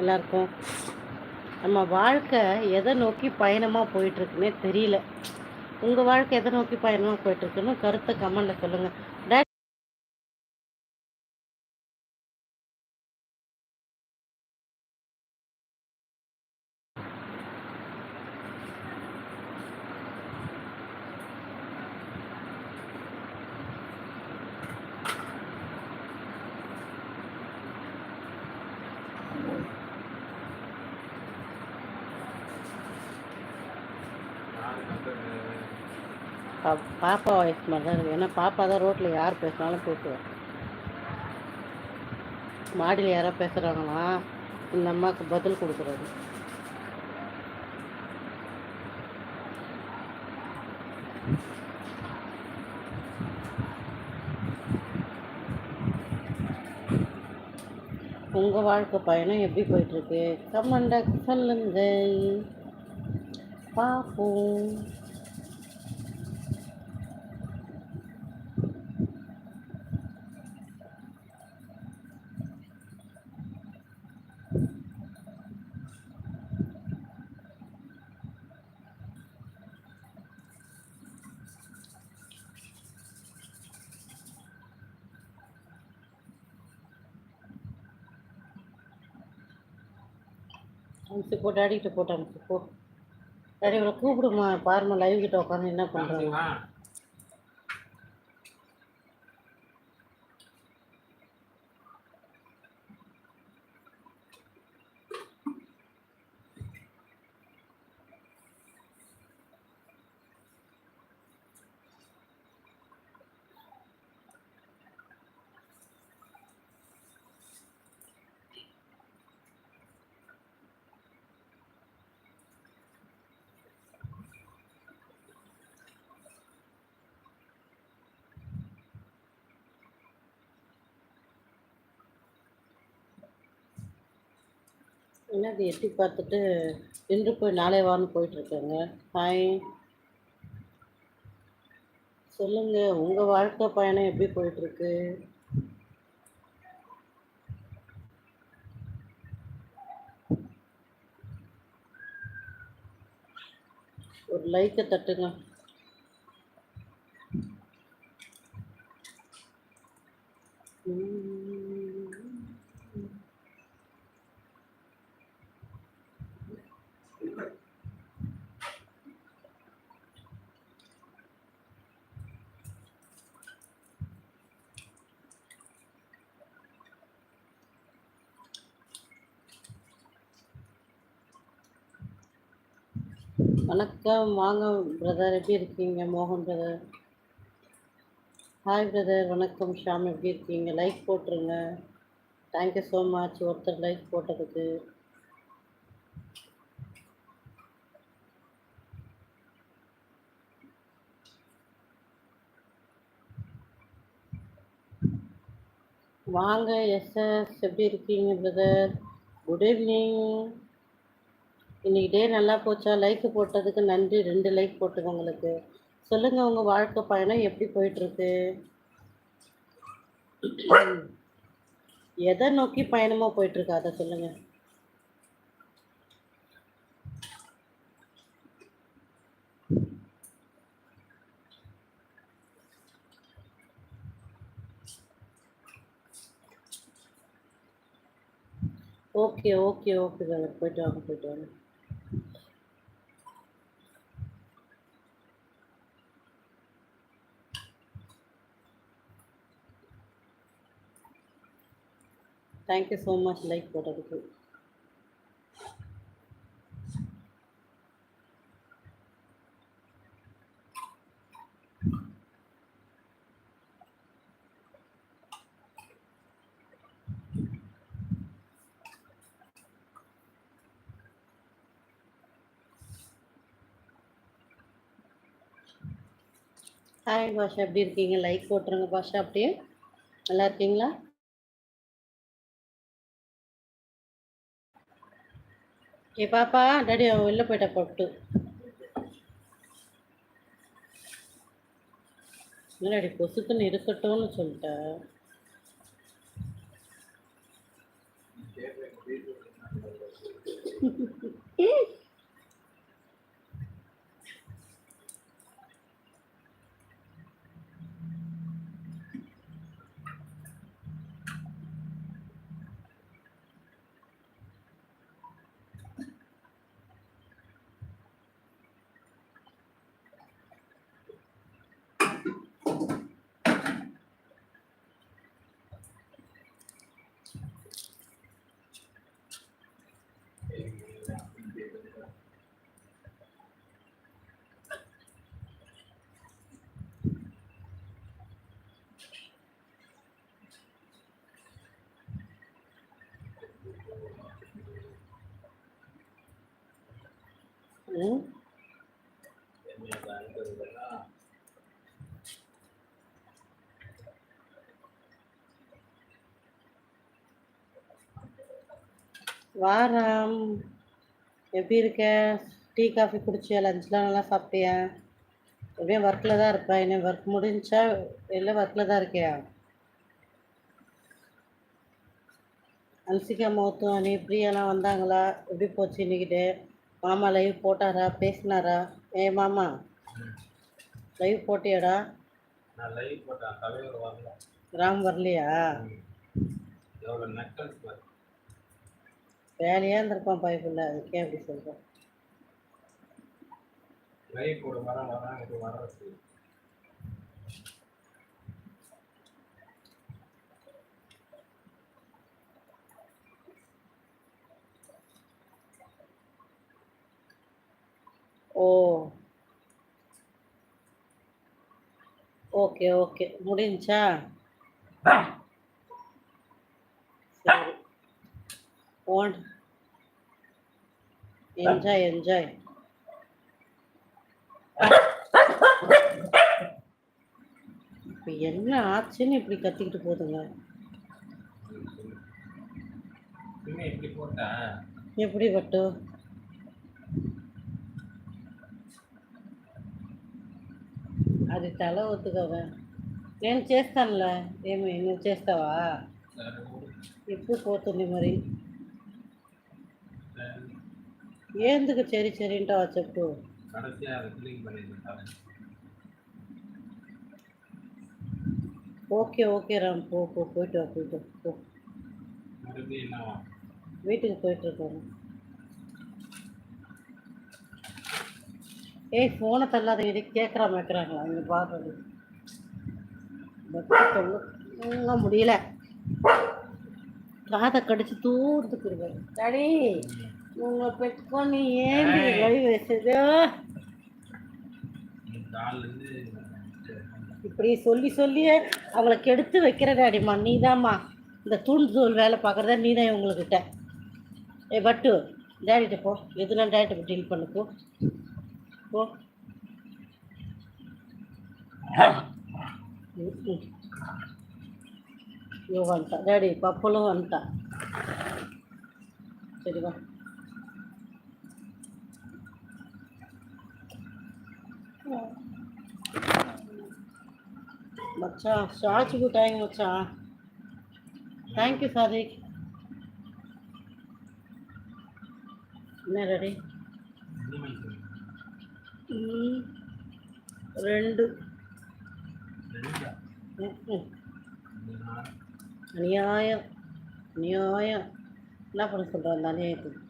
எல்லாருக்கும். நம்ம வாழ்க்கை எதை நோக்கி பயணமாக போயிட்டுருக்குன்னே தெரியல. உங்கள் வாழ்க்கை எதை நோக்கி பயணமாக போயிட்டுருக்குன்னு கருத்தை கமெண்டில் சொல்லுங்கள் டே பா- பாப்பா வாய்ஸ் மாதிரி தான் இருக்குது ஏன்னா பாப்பா தான் ரோட்டில் யார் பேசினாலும் பேசுவேன் மாடியில் யாராவது பேசுகிறாங்களா இந்த அம்மாவுக்கு பதில் கொடுக்குறது. உங்கள் வாழ்க்கை பயணம் எப்படி போயிட்டுருக்கு? கமெண்ட சொல்லுங்கள் பார்ப்போம் அனுப்பிச்சு போ டாடிக்கிட்ட போட்டு அனுப்பிச்சு போ. டேடி இவரை கூப்பிடுமா பாருமா லைவ் கிட்ட உட்காந்து என்ன பண்ணுறாங்க என்னது எட்டி பார்த்துட்டு இன்று போய் நாளை வான்னு போயிட்டுருக்கேங்க. ஹாய் சொல்லுங்கள் உங்கள் வாழ்க்கை பயணம் எப்படி போயிட்டுருக்கு? ஒரு லைக்கை தட்டுங்க. வணக்கம். வாங்க பிரதர் எப்படி இருக்கீங்க? மோகன் பிரதர் ஹாய் பிரதர் வணக்கம் ஷாம். எப்படி இருக்கீங்க? லைக் போட்டுருங்க. தேங்க்யூ ஸோ மச் ஒருத்தர் லைக் போட்டதுக்கு. வாங்க எஸ்எஸ் எப்படி இருக்கீங்க பிரதர் குட் ஈவினிங் இன்னைக்கு டே நல்லா போச்சா? லைக் போட்டதுக்கு நன்றி. ரெண்டு லைக் போட்டுங்க உங்களுக்கு. சொல்லுங்க உங்க வாழ்க்கை பயணம் எப்படி போயிட்டு இருக்கு எதை நோக்கி பயணமா போயிட்டுருக்கு? அதை சொல்லுங்க. ஓகே ஓகே ஓகே போயிட்டு வாங்க போயிட்டு வாங்க. Thank you so much like போட்டதுக்கு. ஹாய் பாஷா. எப்படி இருக்கீங்க? லைக் போட்டுருங்க பாஷா அப்படியே. நல்லா இருக்கீங்களா? ஏ பாப்பா டாடி அவன் வெளில போயிட்டா போட்டு இல்லடி கொசுக்குன்னு இருக்கட்டும்னு சொல்லிட்டேன் வாரம். எப்படி இருக்க? Tea coffee குடிச்சியா? லஞ்ச்லாம் நல்லா சாப்பிட்டியா? எப்படியும் ஒர்க்கில் தான் இருப்பேன் என்ன ஒர்க் முடிஞ்சா இல்லை ஒர்க்கில் தான் இருக்கியா? அன்சிகா மௌத்தும் அனி பிரியாலாம் வந்தாங்களா? எப்படி போச்சு இன்னைக்கிட்டு? மாமா லைவ் போட்டாரா? பேசினாரா? ஏ மாமா லைவ் போட்டியாடா? நான் லைவ் போட்டேன். தலைவர் வரல. ராம் வரலையா? எவ்வளோ நக்கல்ஸ் பாரு. வேலையாக இருந்திருப்பான் பைப்பில் அதுக்கே அப்படி சொல்கிறேன் லைவ் போட வர வரேன் இது வர்றது ஓ. Okay okay. முடிஞ்சா சரி. ஓன் என்ஜாய் என்ஜாய். இப்போ என்ன ஆச்சுன்னு இப்படி கத்திக்கிட்டு போட்டேன் எப்படி பட்டு? అది తల వద్దు కదా నేను చేస్తానులే ఏమి నువ్వు చేస్తావా ఎప్పుడు పోతుంది మరి ఎందుకు చెరి చెరింటావా చెప్పు ఓకే ஓகே ராம் போ போ போயிட்டு வா போயிட்டு வா ஏய் ஃபோனை தள்ளாத இது கேட்குறா மேய்க்கிறாங்களா இங்கே சொல்ல தூங்க முடியல. காதை கடிச்சு தூரத்துக்கு இருக்காரு டாடி உங்களை பெற்றுக்கொண்டு ஏன் வழி வச்சது? இப்படி சொல்லி சொல்லியே அவங்கள கெடுத்து வைக்கிற டாடிம்மா நீதாம்மா. இந்த தூண்டுதோல் வேலை பார்க்குறதா நீ தான் இவங்கக்கிட்ட ஏ பட்டு டேடிட்ட போ. எதுனா டேடிட்ட டீல் பண்ணு போ போ ம், ம். இவ வந்துட்டா டேடி பப்பலும் வந்துட்டா சரி வா மச்சான் ஷார்ட்ஸ் போட்டாங்க மச்சான் தேங்க்யூ சாதிக் என்ன ரெடி என்ன மனுஷன் ம், ரெண்டு. அநியாயம். அநியாயம். என்ன பண்ண சொல்கிற அந்த அநியாயத்துக்கு?